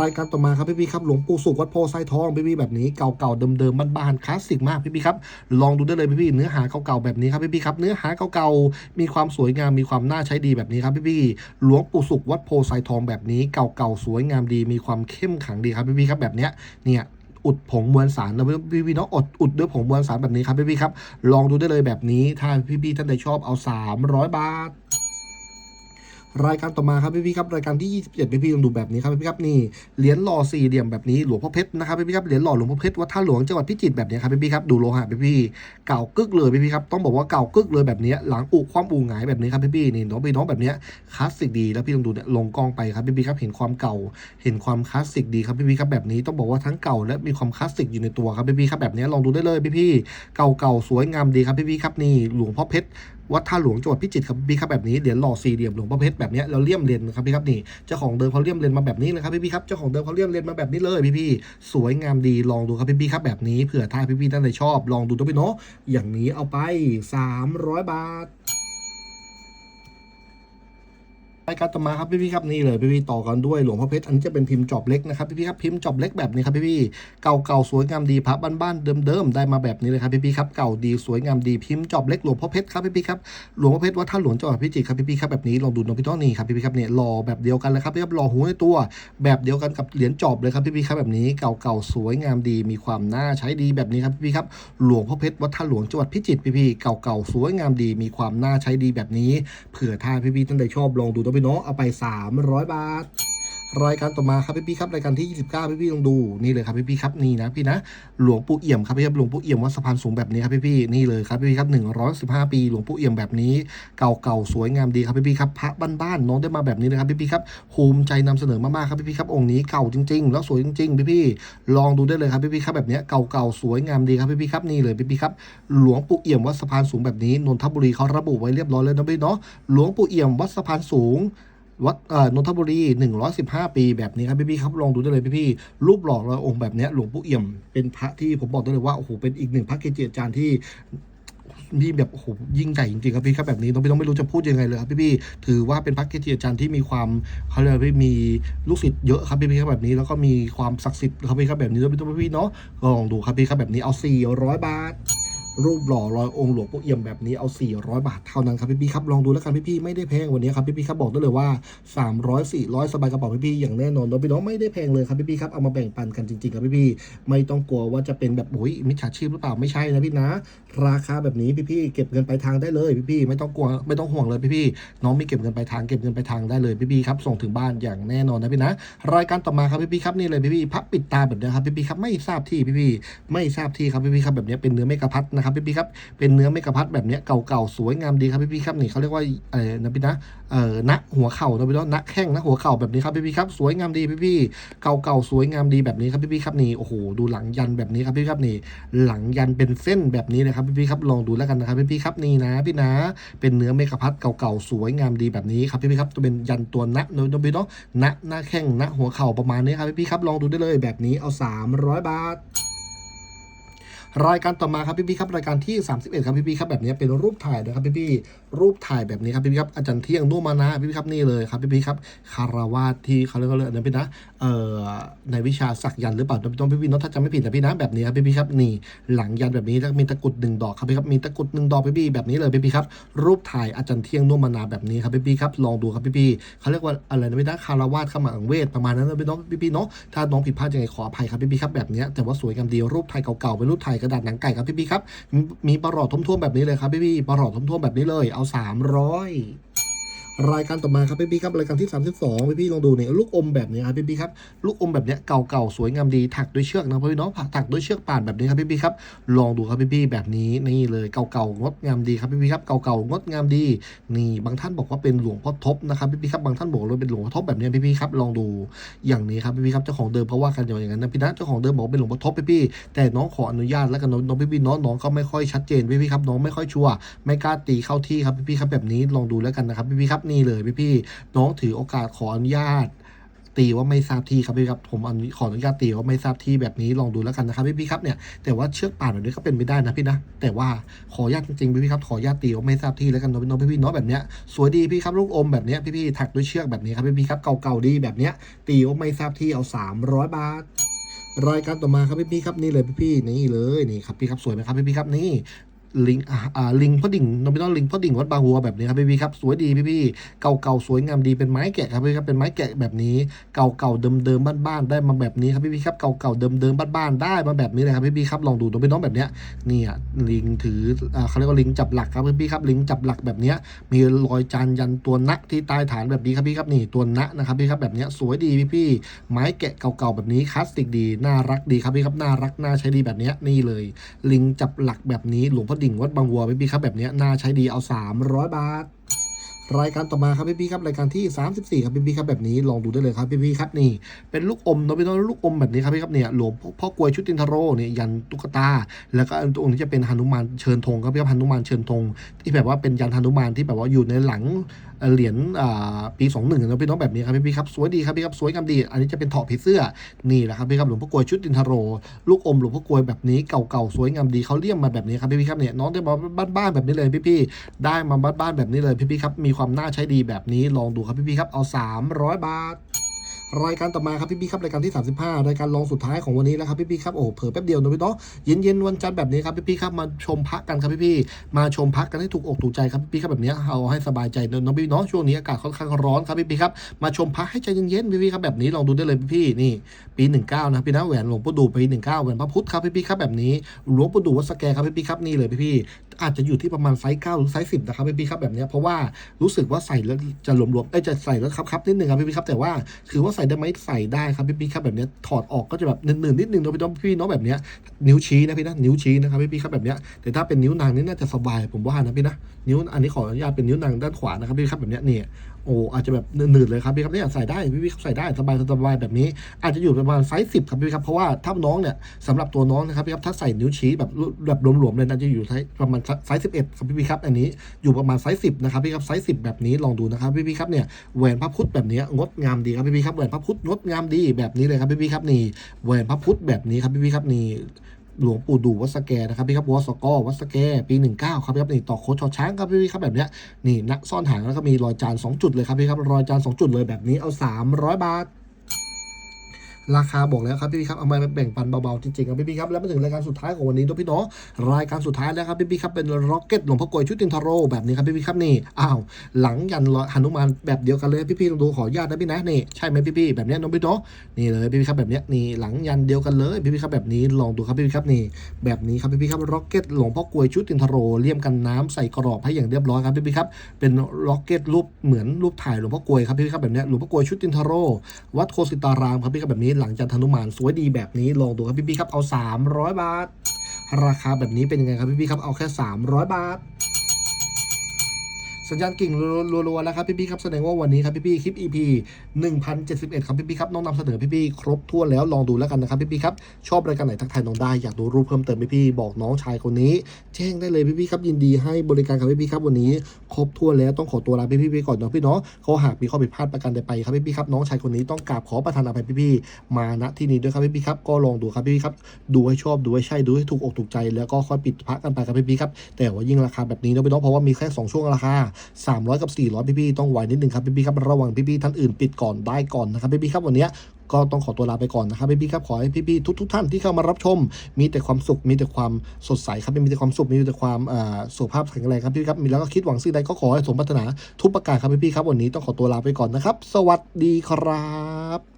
รายการต่อมาครับพี่พี่ครับหลวงปู่สุขวัดโพไซทองพี่พี่แบบนี้เก่าๆเดิมๆบ้านๆคลาสสิกมากพี่พี่ครับลองดูได้เลยพี่พี่เนื้อหาเก่าๆแบบนี้ครับพี่พี่ครับเนื้อหาเก่าๆมีความสวยงามมีความน่าใช้ดีแบบนี้ครับพี่พี่หลวงปู่สุขวัดโพไซทองแบบนี้เก่าๆสวยงามดี มีความเข้มขังดีครับพี่พี่ครับแบบเนี้ยเนี่ยอุดผงมวลสารนะพี่พี่เนาะอดอุดด้วยผงมวลสารแบบนี้ครับพี่พี่ครับ ลองดูได้เลยแบบนี้ถ้าพี่พี่ท่านใดชอบเอา 300 บาท รายการต่อมาครับพี่พี่ครับรายการที่ 27 พี่พี่ลองดูแบบนี้ครับพี่พี่ครับนี่เหรียญหล่อสี่เหลี่ยมแบบนี้หลวงพ่อเพชรนะครับพี่พี่ครับเหรียญหล่อหลวงพ่อเพชรวัดท่าหลวงจังหวัดพิจิตรแบบนี้ครับพี่พี่ครับดูโลหะพี่พี่เก่ากึกเลยพี่พี่ครับต้องบอกว่าเก่ากึกเลยแบบนี้หลังอุความอูหงายแบบนี้ครับพี่พี่นี่น้องพี่น้องแบบนี้คลาสสิกดีแล้วพี่ลองดูเนี่ยลงกองไปครับพี่พี่ครับเห็นความเก่าเห็นความคลาสสิกดีครับพี่พี่ครับแบบนี้ต้องบอกว่าทั้งเก่าและมีความคลาสสิกอยู่ในตัวครับพี่พี่ครับแบบนี้ลองดูได้เลยพี่พี่เก่าๆสวยงามดีครับพี่พี่ครับนี่หลวงพ่อเพชรวัดท่าหลวงจังหวัดพิจิตรครับพี่ครับแบบนี้เหรียญหล่อสี่เหลี่ยมหลวงพ่อเพชรแบบนี้เราเลี่ยมเลนครับพี่ครับนี่เจ้าของเดิมเขาเลี่ยมเลนมาแบบนี้นะครับพี่พี่ครับเจ้าของเดิมเขาเลี่ยมเลนมาแบบนี้เลยพี่พี่สวยงามดีลองดูครับพี่พี่ครับแบบนี้เผื่อถ้าพี่พี่ท่านใดชอบ ลองดูตัวพี่เนาะอย่างนี้เอาไป 300 บาท รายการต่อมาครับพี่พี่ๆครับนี่เลยพี่พี่ๆต่อกันด้วยหลวงพ่อเพชรอันนี้จะเป็นพิมพ์จอบเล็กนะครับพี่พี่ๆครับพิมพ์จอบเล็กแบบนี้ครับพี่พี่ๆเก่าๆสวยงามดีพระบ้านๆเดิมๆได้มาแบบนี้เลยครับพี่พี่ๆครับเก่าดีสวยงามดีพิมพ์จอบเล็กหลวงพ่อเพชรครับพี่พี่ๆครับหลวงพ่อเพชรวัดท่าหลวงจังหวัดพิจิตรครับพี่พี่ๆครับแบบนี้ลองดูน้องพี่ต้อนี่ครับพี่พี่ๆครับเนี่ยหล่อแบบเดียวกันเลยครับพี่ครับหล่อหูในตัว แบบเดียวกันกับเหรียญจอบเลยครับพี่พี่ๆครับแบบนี้เก่าๆสวยงามดีมีความน่าใช้ดีแบบนี้ครับพี่พี่ๆครับหลวงพ่อเพชรวัดท่าหลวงจังหวัดพิจิตรพี่พี่ๆเก่าๆสวยงามดีมีความน่าใช้ดีแบบนี้เผื่อถ้าพี่พี่ๆท่านใดชอบลองดูตัวพี่น้องเอาไป 300 บาท รายการต่อมาครับพี่พี่ครับรายการที่ 29 พี่พี่ลองดูนี่เลยครับพี่พี่ครับนี่นะพี่นะหลวงปู่เอี่ยมครับพี่ครับหลวงปู่เอี่ยมวัดสะพานสูงแบบนี้ครับพี่พี่นี่เลยครับพี่พี่ครับ115 ปี หลวงปู่เอี่ยมแบบนี้ เก่าๆสวยงามดีครับพี่พี่ครับพระบ้านๆน้องได้มาแบบนี้เลยครับพี่พี่ครับภูมิใจนำเสนอมากๆครับพี่พี่ครับองค์นี้เก่าจริง ๆ แล้วสวยจริงๆพี่พี่ลองดูได้เลยครับพี่พี่ครับแบบนี้เก่าๆสวยงามดีครับพี่พี่ครับนี่เลยพี่พี่ครับหลวงปู่เอี่ยมวัดสะพานสูงแบบนี้นนทบุรีเขาระบุไว้เรียบร้อยเลยนะพี่เนาะหลวงปู่เอี่ยมวัดสะพานสูง วัดเอ่อนนทบุรี 115 ปีแบบนี้ครับพี่ๆครับลองดูได้เลยพี่ๆรูปหล่อร้อยองค์แบบนี้หลวงปู่เอี่ยม เป็นพระที่ผมบอกได้เลยว่าโอ้โหเป็นอีกหนึ่งพระเกจิอาจารย์ที่มีแบบโอ้โหยิ่งใหญ่จริงๆครับพี่ครับแบบนี้น้องพี่ต้องไม่รู้จะพูดยังไงเลยครับพี่ๆถือว่าเป็นพระเกจิอาจารย์ที่มีความเขาเรียกว่ามีลูกศิษย์เยอะครับพี่ๆครับแบบนี้แล้วก็มีความศักดิ์สิทธิ์ครับพี่ครับแบบนี้ด้วยพี่เนาะลองดูครับพี่ครับแบบนี้เอา400บาท รูปหล่อรอยองค์หลวงปู่เอี่ยมแบบนี้เอา 400 บาทเท่านั้นครับพี่พี่ครับลองดูแล้วกันพี่พี่ไม่ได้แพงวันนี้ครับพี่พี่ครับบอกได้เลยว่า 300 400 สบายกระเป๋าพี่พี่อย่างแน่นอนน้องพี่น้องไม่ได้แพงเลยครับพี่พี่ครับเอามาแบ่งปันกันจริงๆครับพี่พี่ไม่ต้องกลัวว่าจะเป็นแบบโอ้ยมิจฉาชีพหรือเปล่าไม่ใช่นะพี่นะ ราคาแบบนี้พี่ๆเก็บเงินปลายทางได้เลยพี่ๆไม่ต้องกลัวไม่ต้องห่วงเลยพี่ๆน้องมีเก็บเงินปลายทางเก็บเงินปลายทางได้เลยพี่ๆครับส่งถึงบ้านอย่างแน่นอนนะพี่นะรายการต่อมาครับพี่ๆครับนี่เลยพี่ๆพับปิดตาแบบนี้ครับพี่ๆครับไม่ทราบที่พี่ๆไม่ทราบที่ครับพี่ๆครับแบบนี้เป็นเนื้อเมกะพัดนะครับพี่ๆครับเป็นเนื้อเมกะพัดแบบนี้เก่าๆสวยงามดีครับพี่ๆครับนี่เขาเรียกว่าอะไรนะพี่นะเอ่อณหัวเข่านะพี่เนาะณแข้งณหัวเข่าแบบนี้ครับพี่ๆครับสวยงามดีพี่ๆเก่าๆสวยงามดีแบบนี้ครับพี่ๆครับนี่โอ้โหดูหลังยันแบบนี้ครับพี่ๆครับนี่หลังยันเป็นเส้นแบบนี้นะครับพี่พี่ครับลองดูแล้วกันนะครับพี่พี่ครับนี่นะพี่นะ เป็นเนื้อเมกะพัดเก่าๆสวยงามดีแบบนี้ครับพี่พี่ครับจะเป็นยันตัวณเนาะพี่เนาะณหน้าแข้งนะหัวเข่าประมาณนี้ครับพี่พี่ครับลองดูได้เลยแบบนี้เอา 300 บาทรายการต่อมาครับพี่พี่ครับรายการที่ 31 ครับพี่พี่ครับแบบนี้เป็นรูปถ่ายนะครับพี่พี่ รูปถ่ายแบบนี้ครับพี่ๆครับอาจารย์เที่ยงนุ่มมานะพี่ๆครับนี่เลยครับพี่ๆครับคาราวาสที่เขาเรียกว่าอะไรนะพี่นะเอ่อในวิชาสักยันหรือเปล่าต้องพี่ๆเนาะถ้าจำไม่ผิดนะพี่นะแบบนี้ครับพี่ๆครับนี่หลังยันแบบนี้แล้วมีตะกรุดหนึ่งดอกครับพี่ครับมีตะกรุดหนึ่งดอกพี่ๆแบบนี้เลยพี่ๆครับรูปถ่ายอาจารย์เที่ยงนุ่มมานาแบบนี้ครับพี่ๆครับลองดูครับพี่ๆเขาเรียกว่าอะไรนะพี่นะคาราวาสขมังเวทประมาณนั้นนะพี่น้องพี่ๆเนาะถ้าน้องผิดพลาดยังไงขออภัยครับพี่ๆครับแบบนี้แต่ว่าสวยงามดีรูปถ่ายเก่าๆเป็นรูปถ่ายกระดาษหนังไก่ครับพี่ๆครับมีประหลอดท่วมๆแบบนี้เลยครับพี่ๆประหลอดท่วมๆแบบนี้เลยเอา300 รายการต่อมาครับพี่ๆครับรายการที่ 32พี่ๆลองดูเนี่ยลูกอมแบบนี้ครับพี่ๆครับลูกอมแบบเนี้ยเก่าๆสวยงามดีถักด้วยเชือกนะพี่น้องถักด้วยเชือกป่านแบบนี้ครับพี่ๆครับลองดูครับพี่ๆแบบนี้นี่เลยเก่าๆงดงามดีครับพี่ๆครับเก่าๆงดงามดี นี่บางท่านบอกว่าเป็นหลวงพ่อทบนะครับพี่ๆครับบางท่านบอกว่าเป็นหลวงพ่อทบแบบนี้พี่ๆครับลองดูอย่างนี้ครับพี่ๆครับเจ้าของเดิมเขาะว่ากันอย่างนั้นนะพี่นะเจ้าของเดิมบอกเป็นหลวงพ่อทบพี่ๆแต่น้องขออนุญาตแล้วกันน้องน้องพี่น้องน้องก็ไม่ค่อยชัดเจนพี่ๆครับน้องไม่ค่อยชัวร์ไม่กล้าตีเข้าที่ครับพี่ๆครับแบบนี้ลองดูแล้วกันนะครับพี่ๆครับนี่เลยพี่ๆน้องถือโอกาสขออนุญาต ตีว่าไม่ทราบที่ครับพี่ครับผมขออนุญาตตีว่าไม่ทราบที่แบบนี้ลองดูแล้วกันนะครับพี่พี่ครับเนี่ยแต่ว่าเชือกป่านแบบนี้ก็เป็นไปได้นะพี่นะแต่ว่าขออนุญาตจริงๆพี่พี่ครับขออนุญาตตีว่าไม่ทราบที่แล้วกันน้องน้องพี่พี่เนาะแบบเนี้ยสวยดีพี่ครับลูกอมแบบเนี้ยพี่พี่ถักด้วยเชือกแบบนี้ครับพี่พี่ครับเก่าๆดีแบบเนี้ยตีว่าไม่ทราบที่เอา 300 บาทรายการต่อมาครับพี่พี่ครับนี่เลยพี่พี่นี่เลยนี่ครับพี่ครับสวยไหมครับพี่พี่ครับนี่ ลิงอ่าลิงพ่อดิ่งโนบิโนลิงพ่อดิ่งวัดบางวัวแบบนี้ครับพี่ๆครับสวยดีพี่ๆเก่าๆสวยงามดีเป็นไม้แกะครับพี่ครับเป็นไม้แกะแบบนี้เก่าๆเดิมๆบ้านๆได้มาแบบนี้ครับพี่ๆครับเก่าๆเดิมๆบ้านๆได้มาแบบนี้เลยครับพี่ๆครับลองดูโนบิโนแบบเนี้ยเนี่ยลิงถืออ่าเขาเรียกว่าลิงจับหลักครับพี่ๆครับลิงจับหลักแบบเนี้ยมีรอยจานยันตัวนะที่ใต้ฐานแบบนี้ครับพี่ครับนี่ตัวนะนะครับพี่ครับแบบเนี้ยสวยดีพี่ๆไม้แกะเก่าๆแบบนี้คลาสสิกดีน่ารักดีครับพี่ครับน่ารักน่าใช้ดีแบบเนี้ยนี่เลย ลิงจับหลักแบบนี้หลวงพ่อดิ่งวัดบางวัวพี่ครับแบบนี้น่าใช้ดีเอา 300 บาท รายการต่อมาครับพี่ครับรายการที่ 34 ครับพี่ครับแบบนี้ลองดูได้เลยครับพี่ครับนี่ เป็นลูกอมเนาะเป็นลูกอมแบบนี้ครับพี่ครับเนี่ยหลวงพ่อกลวยชุดตินทโรเนี่ยยันตุ๊กตา แล้วก็อันตัวนี้จะเป็นหนุมานเชิญธงครับพี่ครับหนุมานเชิญธงที่แบบว่าเป็นยันหนุมานที่แบบว่าอยู่ในหลัง เหรียญปีสอ่าปี21นะพี่น้องแบบนี้ครับพี่ๆครับสวยดีครับพี่ครับสวยงามดี อันนี้จะเป็นเถาะผีเสื้อนี่แหละครับพี่ครับหลวงพ่อกลวยชุดดินทโร ลูกอมหลวงพ่อกลวยแบบนี้เก่าๆสวยงามดีเขาเลี่ยมมาแบบนี้ครับพี่ๆครับเนี่ยน้องได้มาบ้านๆแบบนี้เลยพี่ๆได้มาบ้านๆแบบนี้เลยพี่ๆครับมีความน่าใช้ดีแบบนี้ลองดูครับพี่ๆครับเอา 300 บาท รายการต่อมาครับพี่ๆครับรายการที่ 35 รายการรองสุดท้ายของวันนี้แล้วครับพี่ๆครับโอ้โหเผลอแป๊บเดียวนะพี่เนาะเย็นๆวันจันทร์แบบนี้ครับพี่ๆครับมาชมพักกันครับพี่ๆมาชมพักกันให้ถูกอกถูกใจครับพี่ๆครับแบบนี้เอาให้สบายใจเนอะพี่เนาะช่วงนี้อากาศค่อนข้างร้อนครับพี่ๆครับมาชมพักให้ใจเย็นๆพี่ๆครับแบบนี้ลองดูได้เลยพี่ๆนี่ปี 19 นะพี่นะแหวนหลวงปู่ดูปี 19แหวนพระพุทธครับพี่ๆครับแบบนี้หลวงปู่ดูวัดสแกครับพี่ๆครับนี่เลยพี่ๆ อาจจะอยู่ที่ประมาณไซส์9หรือไซส์สิบนะครับพี่พี่ครับแบบนี้เพราะว่ารู้สึกว่าใส่แล้วจะหลวมๆเอ้ยจะใส่แล้วครับครับนิดนึงครับพี่พี่ครับแต่ว่าถือว่าใส่ได้ไหมใส่ได้ครับพี่พี่ครับแบบนี้ถอดออกก็จะแบบหนื่นๆนิดนึงเนาะพี่น้องพี่น้องแบบนี้นิ้วชี้นะพี่นะนิ้วชี้นะครับพี่พี่ครับแบบนี้แต่ถ้าเป็นนิ้วนางนี่น่าจะสบายผมว่านะพี่นะนิ้วอันนี้ขออนุญาตเป็นนิ้วนางด้านขวานะครับพี่ครับแบบนี้เนี่ย โอ้อาจจะแบบหนืดๆเลยครับพี่ครับเนี่ยใส่ได้พี่ๆครับใส่ได้สบายสบายแบบนี้ อาจจะอยู่ประมาณไซส์สิบครับพี่ครับเพราะว่าถ้าน้องเนี่ยสำหรับตัวน้องนะครับพี่ครับถ้าใส่นิ้วชี้แบบแบบหลวมๆเลยน่าจะอยู่ไซส์ประมาณไซส์สิบเอ็ดครับพี่ครับอันนี้อยู่ประมาณไซส์สิบนะครับพี่ครับไซส์สิบแบบนี้ลองดูนะครับพี่พี่ครับเนี่ยแหวนพระพุทธแบบนี้งดงามดีครับพี่พี่ครับแหวนพระพุทธงดงามดีแบบนี้เลยครับพี่พี่ครับนี่แหวนพระพุทธแบบนี้ครับพี่พี่ครับนี่ หลวงปู่ดูวัดสแกนะครับพี่ครับวัดสกอวัดสแกปีหนึ่งเก้าครับพี่ครับนี่ต่อโคชอช้างครับพี่ครับแบบเนี้ยนี่นักซ่อนหางแล้วก็มีรอยจานสองจุดเลยครับพี่ครับรอยจานสองจุดเลยแบบนี้เอาสามร้อยบาท ราคาบอกแล้วครับพี่ๆครับเอามาแบ่งปันเบาๆจริงๆครับพี่ๆครับแล้วมาถึงรายการสุดท้ายของวันนี้ด้วยพี่น้องรายการสุดท้ายแล้วครับพี่ๆครับเป็นร็อกเก็ตหลวงพ่อกลวยชุดตินทโรแบบนี้ครับพี่ๆครับนี่อ้าวหลังยันรหนุมานแบบเดียวกันเลยพี่ๆลองดูขออนุญาตนะพี่นะนี่ใช่ไหมพี่ๆแบบนี้น้องพี่น้องนี่เลยพี่ๆครับแบบนี้นี่หลังยันเดียวกันเลยพี่ๆครับแบบนี้ลองดูครับพี่ๆครับนี่แบบนี้ครับพี่ๆครับร็อกเก็ตหลวงพ่อกลวยชุดตินทโรเลี่ยมกันน้ำใส่กรอบให้อย่างเรียบร้อยครับพี่ๆครับเป็นร็อกเก็ตรูปเหมือนรูปถ่ายหลวงพ่อกลวยครับพี่ๆครับแบบเนี้หลวงพ่อกลวยชุดตินทโรวัดโคสิตารามครับพี่ครับแบบนี้หลังจากธนุมานสวยดีแบบนี้ลองดูครับพี่ๆครับเอา 300 บาท ราคาแบบนี้เป็นยังไงครับพี่ๆครับเอาแค่ 300 บาท สัญญาณกิ่งรัวๆแล้วครับพี่ๆครับแสดงว่าวันนี้ครับพี่ๆคลิป EP 1071ครับพี่ๆครับน้องนำเสนอพี่ๆครบถ้วนแล้วลองดูแล้วกันนะครับพี่ๆครับชอบรายการไหนทักทายน้องได้อยากดูรูปเพิ่มเติมพี่ๆบอกน้องชายคนนี้ แจ้งได้เลยพี่ๆครับยินดีให้บริการกับพี่ๆครับวันนี้ครบถ้วนแล้วต้องขอตัวลาพี่ๆไปก่อนเนาะพี่เนาะเขาหากมีข้อผิดพลาดประการใดไปครับพี่ๆครับน้องชายคนนี้ต้องกราบขอประทานอภัยพี่ๆมาณที่นี้ด้วยครับพี่ๆครับก็ลองดูครับพี่ๆครับดูให้ชอบดูให้ใช่ดูให้ถูกอกถูกใจ แล้วก็ค่อยปิดพักกันไปครับพี่ๆครับแต่ว่ายิ่งราคาแบบนี้เนาะพี่เนาะเพราะว่ามีแค่สองช่วงราคา300 กับ 400 พี่ๆต้องไวนิดนึงครับพี่ๆครับระวังพี่ๆท่านอื่นปิดก่อนได้ก่อนนะครับพี่ๆครับวันนี้ก็ต้องขอตัวลาไปก่อนนะครับพี่ๆครับขอให้พี่ๆทุกๆท่านที่เข้ามารับชม มีแต่ความสุขมีแต่ความสดใสครับมีแต่ความสุขมีแต่ความสุขภาพแข็งแรงครับพี่ครับมีแล้วก็คิดหวังสิ่งใดก็ขอให้สมปรารถนาทุกประการครับพี่ๆครับวันนี้ต้องขอตัวลาไปก่อนนะครับ สวัสดีครับ